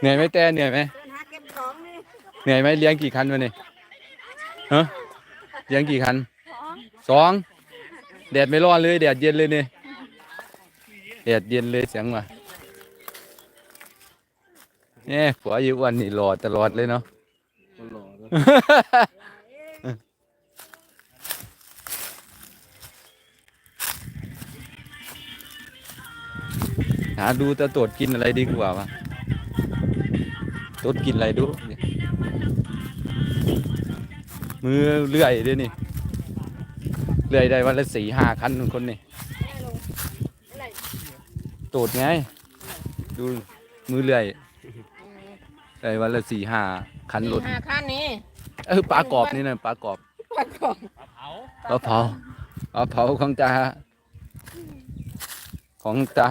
เหนื่อยไหมแต่เหนื่อยไหมเดินหาเก็บของนี่เหนื่อยไหมเลี้ยงกี่คันวะนี่ฮะเลี้ยงกี่คันของสองแดดไม่ร้อนเลยแดดเย็นเลยนี่แดดเย็นเลยเสียงว่ะเนี่ยผัวอยู่อ้วันนี่หล่อตลอดเลยเนาะคนหล่อด้วยหาดูตะตรวจกินอะไรดีกว่าวะต รวจกินอะไรดูมือเลื่อยด้วยนี่ เลื่อยได้วันละสี่ห้าคันคนนี่อะไรตรวจไง ดูมือเลื่อยได้วันละสี่ห้าคันรถห้าคันนี้เออปลากรอบนี่นะปลากรอบประกอบปลาเผาปลาเผาของตาของตา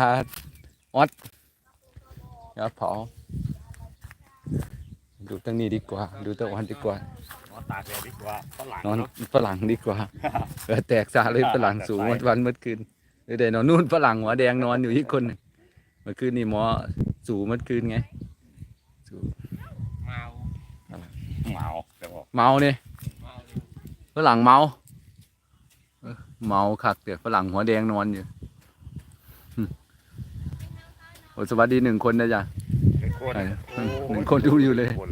ออดปลาเผา ดูตั้งนี้ดีกว่า ดูตะวันดีกว่า นอนตากแดดดีกว่าฝรั่งนอนเนาะฝรั่งดีกว่าเออแตกซาเลยฝรั่งสูงวันวันเมื่อคืนเออเดี๋ยวนอนนู่นฝรั่งหัวแดงนอนอยู่ที่คนหนึ่งเมื่อคืนนี่หมอสูงเมื่อคืนไง สูงเมาเมาแต่บอกเมาเนี่ยฝรั่งเมาเออเมาคักเดี๋ยวฝรั่งหัวแดงนอนอยู่หึโอ้สวัสดีหนึ่งคนนะจ๊ะหนึ่ง คนใช่โอ้หนึ่งคนดูอยู่เลย คน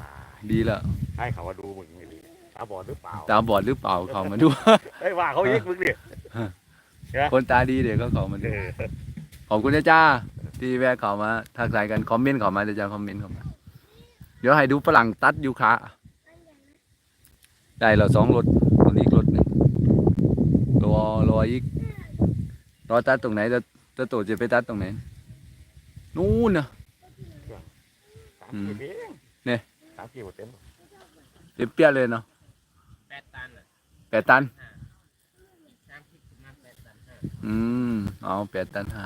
อ่าดีแล้วให้เขามาดูมึงไม่ดีตาบอดหรือเปล่าตาบอดหรือเปล่าเขามาดูเอ้ยว่าเขายิกมึงดิคนตาดีเดี๋ยวก็เขามาเอดูอขอบคุณนะจ้าที่แวะเขามาทักทายกันคอมเมนต์เขามาเดี๋ยวจะคอมเมนต์เขามาเดี๋ยวให้ดูฝรั่งตัดยูคาได้แล้วสองรถรถอีกรถหนึ่งรอรออีกรอตัดตรงไหนจะจะโตจะไปตัดตรงไหนนู่นนะสามขีดเองเนี่ย สามขีดหมดเต็มเต็มเปี้ยเลยเนาะแปดตันอะแปดตัน น้ำพริกประมาณแปดตันห้าอืมเอาแปดตันห้า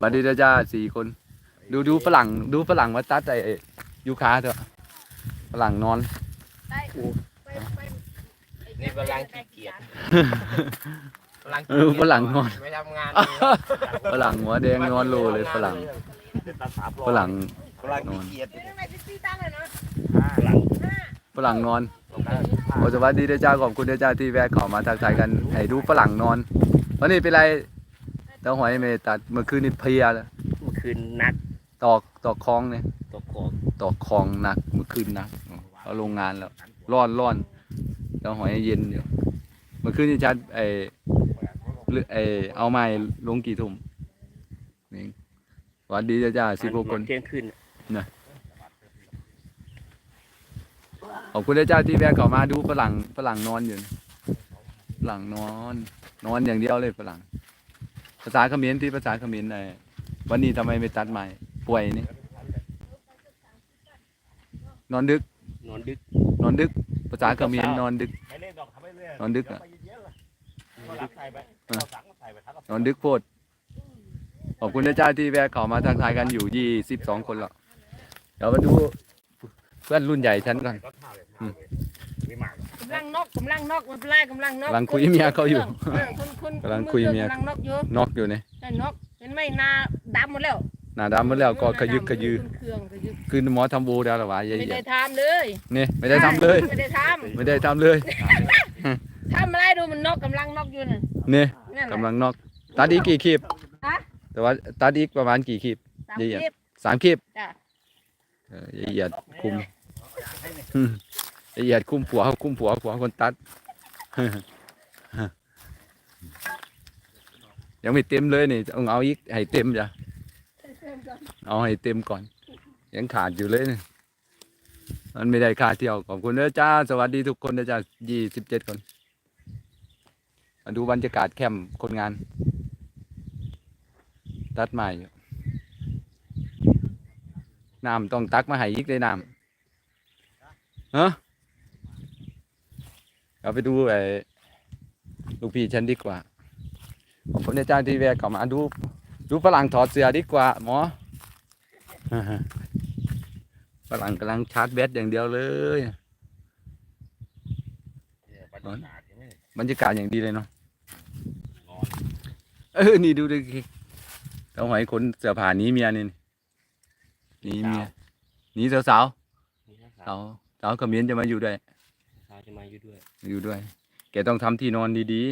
บัดดีนะจ้าสี่คน ดูดูฝรั่ง ดูฝรั่งมาตัดไอ้ยูคาเถอะฝรั่งนอน ได้ไปไปนี่กำลังขี้เกียจกำลังเออฝรั่งนอน ไม่ทำงานฝรั่งหัวแดงนอนโลเลยฝรั่งเดี๋ยวตัดสามร้อยฝรั่ง กำลังขี้เกียจเรื่องอะไรที่ตีตั้งเลยนะฝรั่งฝรั่งนอนโอ้สวัสดีนะจ้าขอบคุณนะจ้าที่แวะเขอมาทักทายกันให้ดูฝรั่งนอนวันนี้เป็นไรเต้าหอยไม่ตัดเมื่อคืนนี่เพลียแล้วเมื่อคืนนักตอกตอกคลองเนี่ยตกของตอกคลองหนักเมื่อคืนหนักเอาโรงงานแล้วร้อนร้อนเต้าหอยเย็นอยู่เมื่อคืนนี่ชัดไอเลือไอเอาไม้ลงกี่ทุ่มนี่สวัสดีจ้าจ้าสิบหกคน เที่ยงคืน ขอบคุณนะเจ้าที่แวะเข้ามาดูฝรั่งฝรั่งนอนอยู่นะฝรั่งนอน นอนอย่างเดียวเลยฝรั่ง ภาษาเขมรที่ภาษาเขมรไอ้วันนี้ทำไมไม่ตัดใหม่ป่วยนี่นอนดึก นอนดึก นอนดึก ภาษาเขมรนอนดึกไม่เล่นดอกทำไม่เล่นนอนดึกอะเดี๋ยวไปเย็นๆล่ะฝรั่งใส่ไปเอาสังมาใส่ไปทั้งกระนอนดึกโพดขอบคุณนะเจ้าที่แวะเข้ามาทักทายกันอยู่ยี่สิบสองคนแล้ว เดี๋ยวมาดูเพื่อนรุ่นใหญ่ฉันก่อนก็เท่าเลยเท่าเลยไม่มากหรอกกำลังนกกำลังนกมันเป็นไรกำลังนกกำลังคุยเมียเขาอยู่เออคนคนกำลังคุยเมีย กำลังนกอยู่นอกอยู่เนี่ยใช่นกเห็นไหมหนาดำหมดแล้วหน้าดำหมดแล้วก็ขยึกขยือเครื่องขยึกคือหมอทำบูแล้วหรอวะยายไม่เอียได้ดทำเลยนี่ไม่ได้ทำเลย ไม่ได้ทไม่ได้ทำเลยำทำอะไรดูมันนกกำลังนกอยู่น่ะนี่นั่นแหละกำลังนอกตัดอีกกี่คลิปฮะแต่ว่าตัดอีกประมาณกี่คลิปตามเยี่ยมคลิปสามคลิป จ้ะเอียดคุมอืมยายเอียดคุมผัวคุมผัวผัวคนตัดยังไม่เต็มเลยนี่ต้องเอาอีกให้เต็มจ้ะเอาให้เต็มก่อน ยังขาดอยู่เลยนี่มันไม่ได้ค่าเที่ยวขอบคุณเด้อจ้า สวัสดีทุกคนเด้อจ้ายี่สิบเจ็ดคนมาดูบรรยากาศแคมป์คนงาน ตัดไม้ น้ำต้องตักมาให้อีกเลยน้ำเฮ้เอาไปดูไอ้ลูกพี่ฉันดีกว่าขอบคุณอาจารย์ที่แวะเข้ามาดูดูฝรั่งถอดเสื้อดีกว่าหมอฝรั่งกำลังชาร์จแบตอย่างเดียวเลยเนี่ยบรรยากาศเห็นไหมบรรยากาศอย่างดีเลยเนาะนอนเออ นี่ดูดิเราหอยขนเสื้อผ้าหนี้เมียนี่นี่ หนีเมียหนีสาวสาวนี่นะคสารับวสาวเขมิ้นจะมาอยู่ด้วย สาวจะมาอยู่ด้วยอยู่ด้วย แกต้องทำที่นอนดี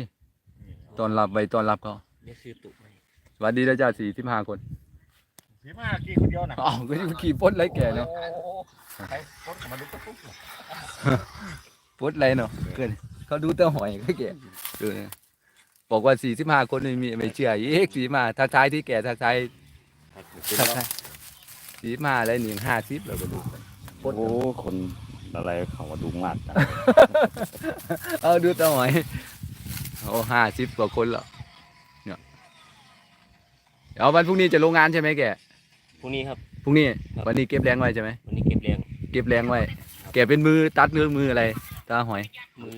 ๆต้อนรับไปต้อนรับเขาเรียกชื่อตุ๊กไหมสวัสดีนะจ้าสี่สิบห้าคนสีมากี่คนเดียวนะอ้าวก็ยังขี่ปลดไรแกเนาะโอ้โหใครคนมาดูกระตุ๊กเหรอปลดไรเนาะเกินเขาดูแตะหอยก็แกดูเนี่ยบอกว่าสี่สิบห้าคนไม่มีไม่เชื่ออีกสี่มาทักทายที่แกทักทายเป็นทักเนาะทาย สี่มาอะไรหนึ่งห้าสิบเราก็ดูไปโอ้โหคนอะไรเขามาดูมากจัง เอาดูแตะหอยโอ้ห้าสิบกว่าคนแล้วเนี่ยเดี๋ยววันพรุ่งนี้จะลงงานใช่ไหมแกพรุ่งนี้ครับ พรุ่งนี้ครับวันนี้เก็บแรงไว้ใช่ไหมวันนี้เก็บแรงเก็บแรงไว้ แกเป็นมือตัดหรือมืออะไร ตาหอย มือ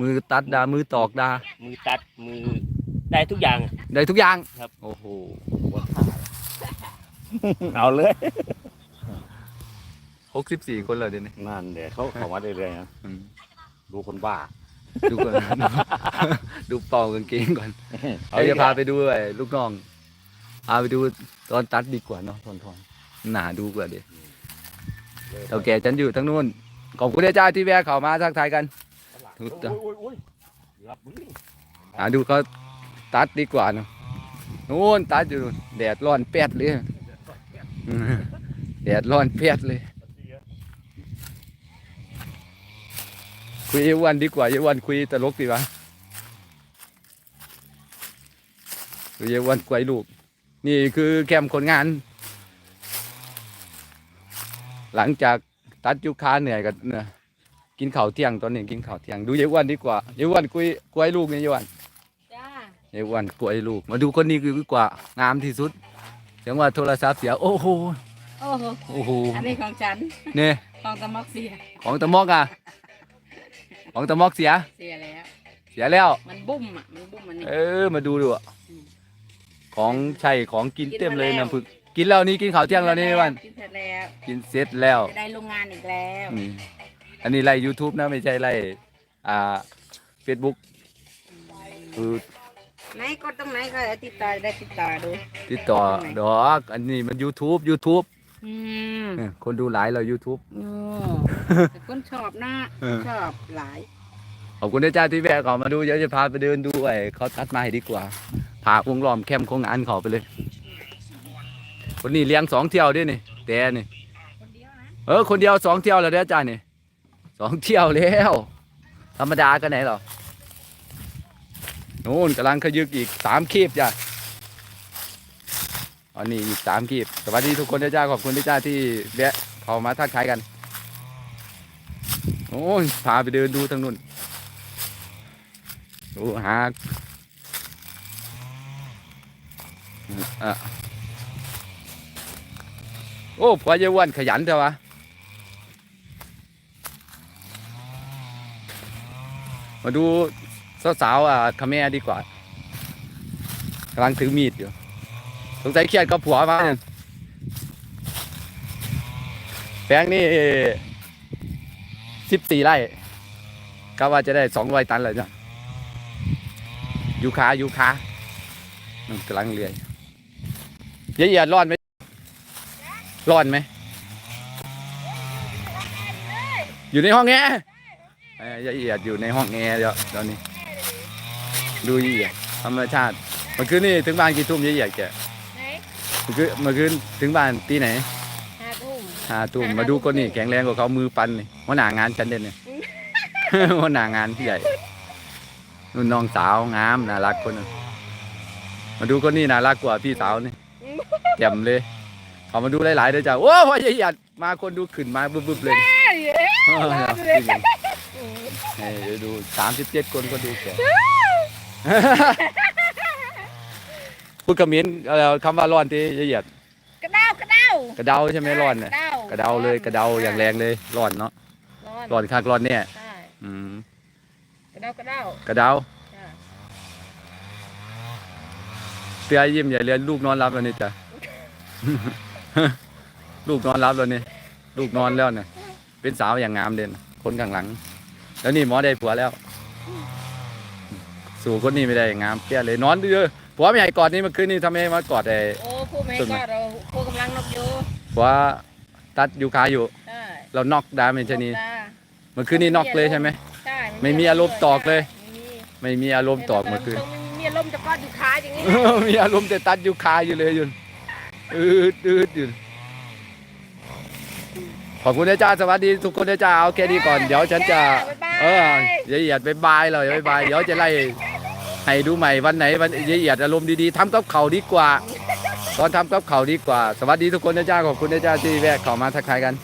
มือตัดดา มือตอกดา มือตัดมือได้ทุกอย่างอะได้ทุกอย่างครับ โอ้โห เอาเลยหกสิบสี่คนเลยเดี๋ยวนี้นั่นเดี๋ยวเขาเขามาเรื่อยๆนะอืมดูคนบ้าดูก่อน ดูเป่ากางเกงก่อนเดี๋ยวจะพาไปดูไอ้ลูกน้องพาไปดูตอนตัดดีกว่าเนาะทอนทอนหนาดูกว่าเดี๋ยวเต่าแก่ฉันอยู่ทั้งนู้นขอบคุณอาจารย์ที่แวะเข้ามาทักทายกันโอ้ยโอ้ยโอ้ยโอ้ยรับมึงนี่หาดูเขาตัดดีกว่าเนาะนู้นตัดอยู่นู่นแดดร้อนแปดเลยอืม แดดร้อนแปดเลย คุยเยาวันดีกว่าเยาวันคุยตลกดีวะคุยเยาวันกวยลูก นี่คือแคมป์คนงาน หลังจากตัดยุคาเหนื่อยกันเนี่ยกินข้าวเที่ยงตอนนี้กินข้าวเที่ยงดูเยาวันดีกว่าเยาวันคุยกวยลูกเนี่ยเยาวันจ้าเยาวันกวยลูก มาดูคนนี้คือกว่างามที่สุด เสียงว่าโทรศัพท์เสียโอ้โหโอ้โหโอ้โหอันนี้ของฉันเนี่ยของตะมอกเสียของตะมอกอะของตะมอกเสียเสียแล้วเสียแล้ว มันบุ้มอะมันบุ้มมันนี่เออมาดูดูอะอืมของใช่ของกินกินเต็มเลยมาแล้วน้ำผึกกินแล้วนี่กินข้าวเที่ยงแล้วนี่วันกินเสร็จแล้วกินเสร็จแล้วจะได้โรงงานอีกแล้วนี่อันนี้ไล่ YouTube นะไม่ใช่ไล่อ่า Facebook คือ ไหนกดตรงไหนก็ติดต่อได้ติดต่อดู ติดต่อดอก อันนี้มัน YouTube YouTube อืมเออคนดูหลายเรา YouTube โอ้แต่คนชอบนะเออ ชอบหลาย ขอบคุณนะจ้าที่แวะเข้ามาดูเดี๋ยวจะพาไปเดินดูไอ้เขาตัดไม้ดีกว่าพาวงล้อมแคมป์ของงานเขาไปเลยคนนี้เลี้ยงสองเที่ยวด้วยนี่แต่นี่คนเดียวนะเออคนเดียวสองเที่ยวแล้วเด้อจ้านี่สองเที่ยวแล้ว ธรรมดากันไหนหรอ นู่นกำลังขยึกอีกสามคีบจ้ะอันนี้อีกสามคีบสวัสดีทุกคนจ้าขอบคุณจ้าที่แวะเข้ามาทักทายกันโอ้ยพาไปเดินดูทางนู้นดูหาอะโอ้พ่อเยาวันขยันเถอะวะมาดู สาวๆอะคาแม่ดีกว่ากำลังถือมีดอยู่ สงสัยเครียดกับผัวมาแปลงนี่สิบสี่ไร่ก็ว่าจะได้สองร้อยตันเลยจ้ะยูคายูคากำลังเลื่อยเยี่ยๆร้อนไหมร้อนไหม อยู่ในห้องแอร์เยละเอียดอยู่ในห้องแอร์เดี๋ยวตอนนี้ ดูละเอียดธรรมชาติเมื่อคืนนี่ถึงบ้านกี่ทุ่มละเอียดแกไหนเมื่อคืนเมื่อคืนถึงบ้านตีไหนห้าทุ่มห้าทุ่มมาดูคนนี่แข็งแรงกว่าเขามือปันนี่หัวหน้างานฉันเด่นเนี่ย หัวหน้างานพี่ใหญ่นุ่นน้องสาวงามน่ารักคนนึงมาดูคนนี้น่ารักกว่าพี่สาวนี่แจ่มเลยเขามาดูหลายๆเด้อจ้าโอ้พ่อละเอียดมาคนดูขึ้นมาบึ้บๆเลยเออจริงๆ นี่เดี๋ยวดูสามสิบเจ็ดคนก็ดูแก พูดคำมิ้นเอ่อคำว่าร้อนที่ละเอียดกระเด้ากระเด้ากระเดาใช่ไหมร้อนเนี่ยกระเด้ากระเดาเลยกระเดาอย่างแรงเลยร้อนเนาะร้อนร้อนคักร้อนเนี่ยใช่อืมกระเด้ากระเด้ากระเดาจ้าเตือยิ้มใหญ่เรียนลูกนอนรับแล้วนี่จ้ะลูกนอนรับแล้วนี่ลูกนอนแล้วเนี่ยเป็นสาวอย่างงามเด่นคนข้างหลัง แล้วนี่หมอได้ผัวแล้ว สู่คนนี้ไม่ได้งามเปี้ยเลยนอนเดือผัวไม่ให้กอดนี่เมื่อคืนนี่ทำไมมากอดไอ้โอ้ผู้ไม่ต้นไม้ก็เราผู้กำลังนกอยู่โพว่าตัดยูคาอยู่ใช่เราน็อกดามเมนชนีตาเมื่อคืนนี้น็อกเลยใช่ไหมใช่ไม่มีอารมณ์ตอกเลย ไม่มีไม่มีอารมณ์ตอกเมื่อคืนต้องมีอารมณ์จะก้อนอยู่ขาอย่างนี้มีอารมณ์แต่ตัดยูคาอยู่เลยอยุนอืดอืดอยู่ขอบคุณนะจ้าสวัสดีทุกคนนะจ้าเอาแค่นี้ก่อนเดี๋ยวฉันจะ เออละเอียดไปบายเลยบายบายเดี๋ยวจะไล่ ให้ดูใหม่วันไหนวันละเอียดอารมณ์ดีๆทำกับเขาดีกว่า ตอนทำกับเขาดีกว่า สวัสดีทุกคนนะจ้าขอบคุณนะจ้าที่แวะเข้ามาทักทายกัน